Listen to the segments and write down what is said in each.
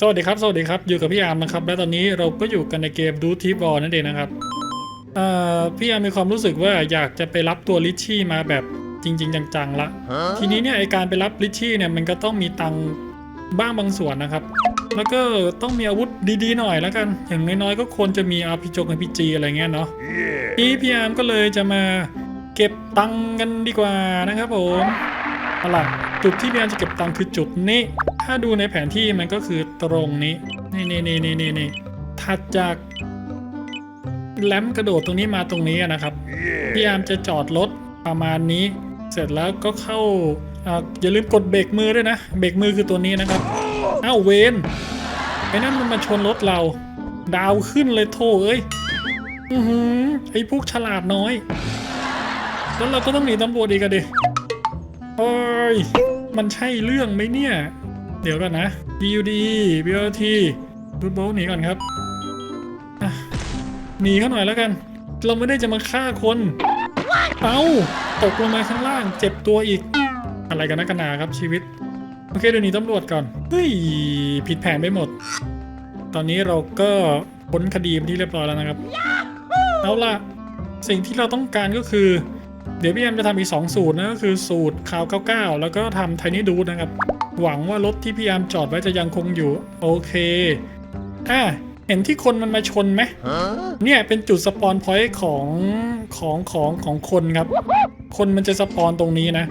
สวัสดีครับ สวัสดีครับ อยู่กับพี่อาร์มนะครับ และตอนนี้เราก็อยู่กันในเกมดูทีบอลนั่นเองนะครับเอ่อพี่อาร์มมีความรู้สึกว่าอยากจะไปรับตัวลิชชี่มาแบบจริง ๆ จังๆละ ทีนี้เนี่ยไอการไปรับลิชชี่เนี่ยมันก็ต้องมีตังค์บ้างบางส่วนนะครับ แล้วก็ต้องมีอาวุธดีๆหน่อยแล้วกัน อย่างน้อยๆก็ควรจะมี RPG กับ RPG อะไรเงี้ยเนาะนี่พี่อาร์มก็เลยจะมาเก็บตังค์กันดีกว่านะครับผมเอาล่ะจุดที่พี่อาร์มจะเก็บตังค์คือจุดนี้ ถ้าดูในแผนที่มันก็คือตรงนี้ นี่นี่นี่นี่นี่นี่ถัดจากแลมกระโดดตรงนี้มาตรงนี้อะนะครับพี่อาร์มจะจอดรถประมาณนี้ เสร็จแล้วก็เข้าอ่าอย่าลืมกดเบรกมือด้วยนะ เบรกมือคือตัวนี้นะครับ อ้าวเวนไอ้นั่นมันมาชนรถเรา ดาวขึ้นเลยโถเอ้ย อือหือไอ้พวกฉลาดน้อย แล้วเราก็ต้องหนีตำรวจอีกอะดิโอ้ย มันใช่เรื่องไหมเนี่ย เดี๋ยวก่อนนะ BUD BLT รูดโบหนีก่อนครับหนีเขาหน่อยแล้วกัน เราไม่ได้จะมาฆ่าคน เอ้า ตกลงมาข้างล่าง เจ็บตัวอีก อะไรกันนักกันนาครับชีวิต โอเคเดี๋ยวหนีตำรวจก่อน เฮ้ย ผิดแผนไปหมด ตอนนี้เราก็พ้นคดีเป็นที่เรียบร้อยแล้วนะครับ เอาล่ะ สิ่งที่เราต้องการก็คือ เดี๋ยวพี่แอมจะทำอีก 2 สูตรนะก็คือสูตรคาว 99 แล้วก็ทำไทนี่ดูนะครับ หวังว่ารถที่พี่แอมจอดไว้จะยังคงอยู่ โอเคอะเห็นที่คนมันมาชนไหมเนี่ยเป็นจุดสปอนพอยต์ของของของของคนครับ คนมันจะสปอนตรงนี้นะ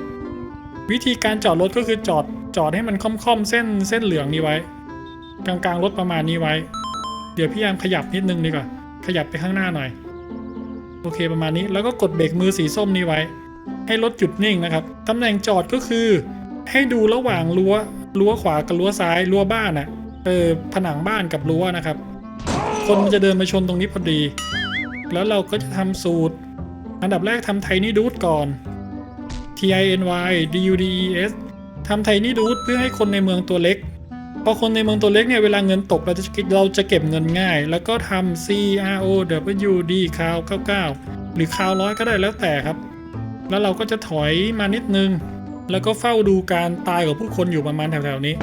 วิธีการจอดรถก็คือจอดจอดให้มันค่อมๆเส้นเส้นเหลืองนี้ไว้ กลางๆรถประมาณนี้ไว้ เดี๋ยวพี่แอมขยับนิดนึงดีกว่า ขยับไปข้างหน้าหน่อย โอเคประมาณนี้แล้วก็กดเบรกมือสีส้มนี้ไว้ ให้รถหยุดนิ่งนะครับตำแหน่งจอดก็คือ ให้ดูระหว่างรั้วรั้วขวากับรั้วซ้ายรั้วบ้านอะ่ะเออผนังบ้านกับรั้วนะครับ คนมันจะเดินมาชนตรงนี้พอดี แล้วเราก็จะทำสูตร อันดับแรกทำไทนี่ดูดก่อน T I N Y D U D E S ทำไทนี่ดูดเพื่อให้คนในเมืองตัวเล็กพอคนในเมืองตัวเล็กเนี่ยเวลาเงินตกเราจะเราจะเก็บเงินง่าย แล้วก็ทำ C R O W D คาว99 หรือคาวร้อยก็ได้แล้วแต่ครับ แล้วเราก็จะถอยมานิดนึง แล้วก็เฝ้าดูการตายของผู้คนอยู่ประมาณแถวๆนี้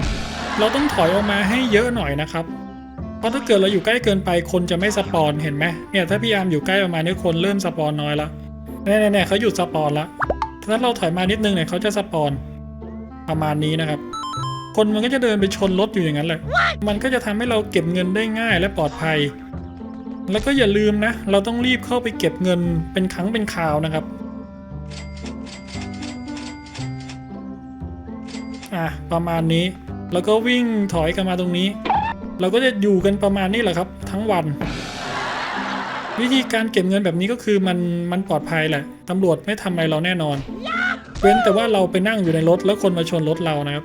เราต้องถอยออกมาให้เยอะหน่อยนะครับ เพราะถ้าเกิดเราอยู่ใกล้เกินไปคนจะไม่สปอนเห็นไหมเนี่ยถ้าพี่ยามอยู่ใกล้ประมาณนี้คนเริ่มสปอนน้อยละเนี่ยเนี่ยเขาหยุดสปอนละถ้าเราถอยมานิดนึงเนี่ยเขาจะสปอนประมาณนี้นะครับ คนมันก็จะเดินไปชนรถอยู่อย่างนั้นแหละ มันก็จะทำให้เราเก็บเงินได้ง่ายและปลอดภัย แล้วก็อย่าลืมนะ เราต้องรีบเข้าไปเก็บเงินเป็นครั้งเป็นคราวนะครับ อะประมาณนี้ แล้วก็วิ่งถอยกันมาตรงนี้ เราก็จะอยู่กันประมาณนี้แหละครับ ทั้งวัน วิธีการเก็บเงินแบบนี้ก็คือมันมันปลอดภัยแหละตำรวจไม่ทำอะไรเราแน่นอน เว้นแต่ว่าเราไปนั่งอยู่ในรถแล้วคนมาชนรถเรานะครับ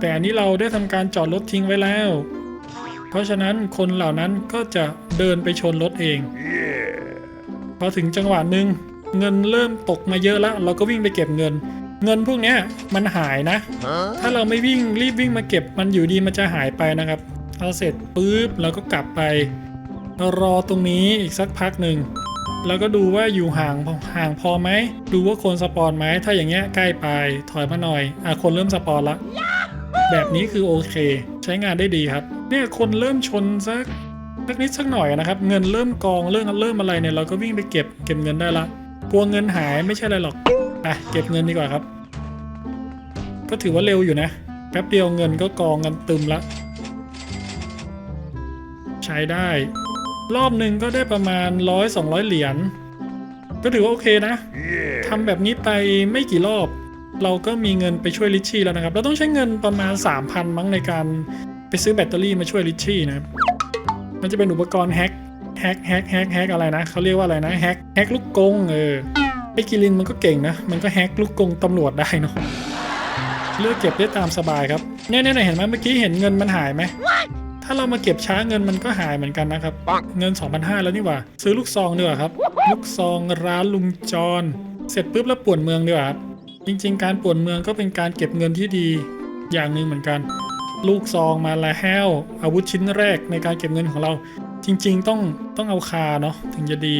แต่อันนี้เราได้ทำการจอดรถทิ้งไว้แล้ว เพราะฉะนั้นคนเหล่านั้นก็จะเดินไปชนรถเอง พอถึงจังหวะหนึ่งเงินเริ่มตกมาเยอะแล้ว เราก็วิ่งไปเก็บเงิน เงินพวกเนี้ยมันหายนะ ถ้าเราไม่วิ่งรีบวิ่งมาเก็บมันอยู่ดีมันจะหายไปนะครับเอาเสร็จปุ๊บเราก็กลับไป รอตรงนี้อีกสักพักหนึ่งแล้วก็ดูว่าอยู่ห่างห่างพอไหมดูว่าคนสปอนไหมถ้าอย่างเงี้ยใกล้ไปถอยมาหน่อยอะคนเริ่มสปอนละแบบนี้คือโอเค ใช้งานได้ดีครับ เนี่ยคนเริ่มชนสักสักนิดสักหน่อยนะครับ เงินเริ่มกองเริ่มเริ่มอะไรเนี่ยเราก็วิ่งไปเก็บเก็บเงินได้ละกลัวเงินหายไม่ใช่อะไรหรอกอะเก็บเงินดีกว่าครับ ก็ถือว่าเร็วอยู่นะ แป๊บเดียวเงินก็กองกันตึมละ ใช้ได้ รอบหนึ่งก็ได้ประมาณร้อยสองร้อยเหรียญ ก็ถือว่าโอเคนะทำแบบนี้ไปไม่กี่รอบ เราก็มีเงินไปช่วยลิชชี่แล้วนะครับ เราต้องใช้เงินประมาณ 3,000 มั้งในการไปซื้อแบตเตอรี่มาช่วยลิชชี่นะครับ มันจะเป็นอุปกรณ์แฮกแฮกแฮกแฮกแฮกอะไรนะเขาเรียกว่าอะไรนะแฮกแฮกลูกกงเออไอ้กิลินมันก็เก่งนะ มันก็แฮกลูกกงตำรวจได้เนาะ เลือกเก็บได้ตามสบายครับเนี่ยเนี่ยเห็นไหมเมื่อกี้เห็นเงินมันหายไหมถ้าเรามาเก็บช้าเงินมันก็หายเหมือนกันนะครับ เงิน 2,500 แล้วนี่หว่า ซื้อลูกซองดีกว่าครับ ลูกซองร้านลุงจร เสร็จปุ๊บแล้วป่วนเมืองดีกว่าครับจริง ๆ การป่วนเมืองก็เป็นการเก็บเงินที่ดีอย่างหนึ่งเหมือนกัน ลูกซองมาแล้ว อาวุธชิ้นแรกในการเก็บเงินของเรา จริง ๆ ต้องต้องเอาคาเนาะถึงจะดี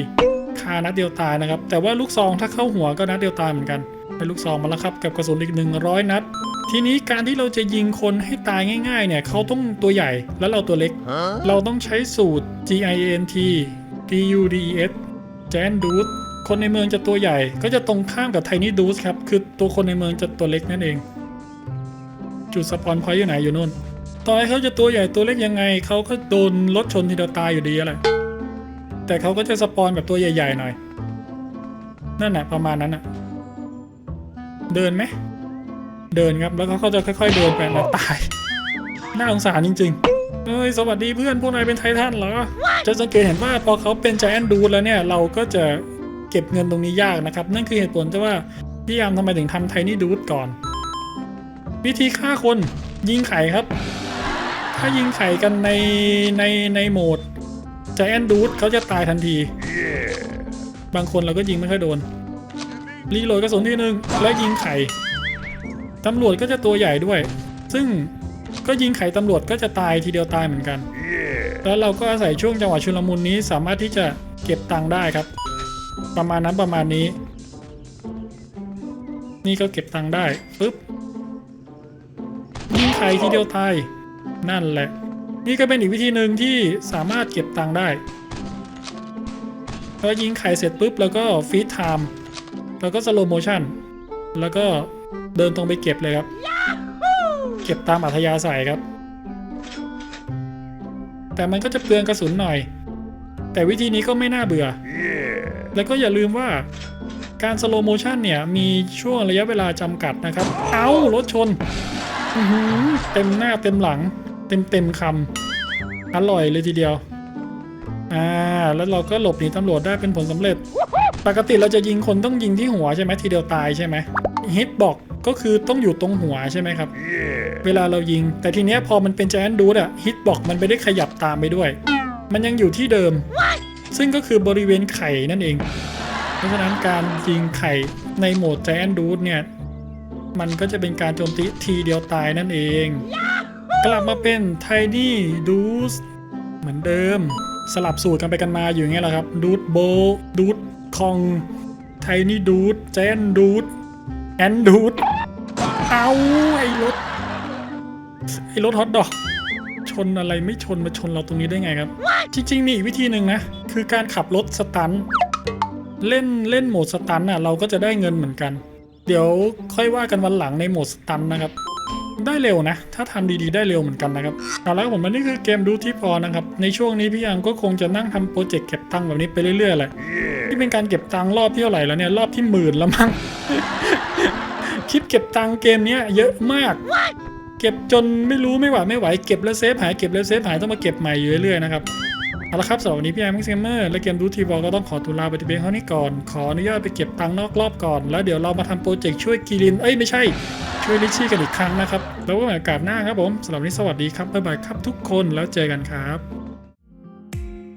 คานัดเดียวตายนะครับ แต่ว่าลูกซองถ้าเข้าหัวก็นัดเดียวตายเหมือนกัน ได้ลูกซองมาแล้วครับกับกระสุนอีก 100 นัด ทีนี้การที่เราจะยิงคนให้ตายง่ายๆเนี่ยเขาต้องตัวใหญ่แล้วเราตัวเล็ก เราต้องใช้สูตร G I N T D U D E S Giant Dude คนในเมืองจะตัวใหญ่ก็จะตรงข้ามกับ Tiny d u d ครับคือตัวคนในเมืองจะตัวเล็กนั่นเอง จุดสปอนพอยต์อยู่ไหนอยู่นู่นต่อให้เขาจะตัวใหญ่ตัวเล็กยังไงเขาก็โดนรถชนทีเดียวตายอยู่ดีอะไรแต่เขาก็จะสปอนแบบตัวใหญ่ๆหน่อย นั่นแหละประมาณนั้นอะ เดินไหม เดินครับ แล้วเขาก็จะค่อย ๆ เดินไปแล้วตาย น่าสงสารจริง ๆเอ้ย สวัสดีเพื่อน พวกนายเป็นไททันเหรอ จะสังเกตเห็นว่าพอเขาเป็นใจแอนดูแล้วเนี่ย เราก็จะเก็บเงินตรงนี้ยากนะครับ นั่นคือเหตุผลที่ว่าพี่ยามทำไมถึงทำไทนี่ดูดก่อน วิธีฆ่าคนยิงไข่ครับ ถ้ายิงไข่กันในในในโหมดใจแอนดูดเขาจะตายทันที บางคนเราก็ยิงไม่ค่อยโดน รีโหลดกระสุนทีหนึ่งแล้วยิงไข่ตำรวจก็จะตัวใหญ่ด้วย ซึ่งก็ยิงไข่ตำรวจก็จะตายทีเดียวตายเหมือนกัน แล้วเราก็อาศัยช่วงจังหวะชุลมุนนี้สามารถที่จะเก็บตังค์ได้ครับ ประมาณนั้นประมาณนี้ นี่ก็เก็บตังค์ได้ปึ๊บยิงไข่ทีเดียวตายนั่นแหละ นี่ก็เป็นอีกวิธีหนึ่งที่สามารถเก็บตังค์ได้พอยิงไข่เสร็จปุ๊บแล้วก็ฟีดไทม์ แล้วก็สโลโมชั่น แล้วก็เดินตรงไปเก็บเลยครับ เก็บตามอัธยาศัยครับ แต่มันก็จะเปลืองกระสุนหน่อย แต่วิธีนี้ก็ไม่น่าเบื่อ แล้วก็อย่าลืมว่าการสโลโมชันเนี่ย มีช่วงระยะเวลาจำกัดนะครับ เอารถชนอื้อหือเต็มหน้าเต็มหลัง เต็มเต็มคำอร่อยเลยทีเดียว อ่า แล้วเราก็หลบหนีตำรวจได้เป็นผลสำเร็จ ปกติเราจะยิงคนต้องยิงที่หัวใช่ไหมทีเดียวตายใช่ไหมฮิตบอกก็คือต้องอยู่ตรงหัวใช่ไหมครับเวลาเรายิง แต่ทีเนี้ยพอมันเป็นแจนดูดอะฮิตบอกมันไม่ได้ขยับตามไปด้วย มันยังอยู่ที่เดิมซึ่งก็คือบริเวณไข่นั่นเอง เพราะฉะนั้นการยิงไข่ในโหมดแจนดูดเนี่ย มันก็จะเป็นการโจมตีทีเดียวตายนั่นเองกลับมาเป็นไทนี่ดูสเหมือนเดิม สลับสูตรกันไปกันมาอยู่อย่างเงี้ยแหละครับดูดโบดูด คอง ไทนี่ดูดแจนดูดแอนดูดเอาไอ้รถ ไอ้รถฮอตดอก ชนอะไรไม่ชนมาชนเราตรงนี้ได้ไงครับ จริง ๆ มีอีกวิธีหนึ่งนะ คือการขับรถสตันท์เล่นเล่นโหมดสตันท์อะเราก็จะได้เงินเหมือนกัน เดี๋ยวค่อยว่ากันวันหลังในโหมดสตันท์นะครับได้เร็วนะ ถ้าทำดีๆ ได้เร็วเหมือนกันนะครับ เอาละครับผมอันนี้คือเกมดูที่พอนะครับ ในช่วงนี้พี่ยังก็คงจะนั่งทำโปรเจกต์เก็บตังค์แบบนี้ไปเรื่อยๆแหละ ที่เป็นการเก็บตังค์รอบที่เท่าไหร่แล้วเนี่ยรอบที่หมื่นแล้วมั้งคลิปเก็บตังค์เกมนี้เยอะมาก เก็บจนไม่รู้ไม่หวาดไม่ไหวเก็บแล้วเซฟหายเก็บแล้วเซฟหายต้องมาเก็บใหม่อยู่เรื่อยๆนะครับเอาละครับสำหรับวันนี้พี่แอมมิกเกมเมอร์และเกมดูทีบอลก็ต้องขอตุลาไปที่เบงเท่านี้ก่อน ขออนุญาตไปเก็บตังค์นอกรอบก่อน แล้วเดี๋ยวเรามาทำโปรเจกต์ช่วยกีริน เอ้ยไม่ใช่ ช่วยลิชชี่กันอีกครั้งนะครับ แล้วก็ในโอกาสหน้าครับผมสำหรับวันนี้สวัสดีครับบ๊ายบายครับทุกคนแล้วเจอกันครับ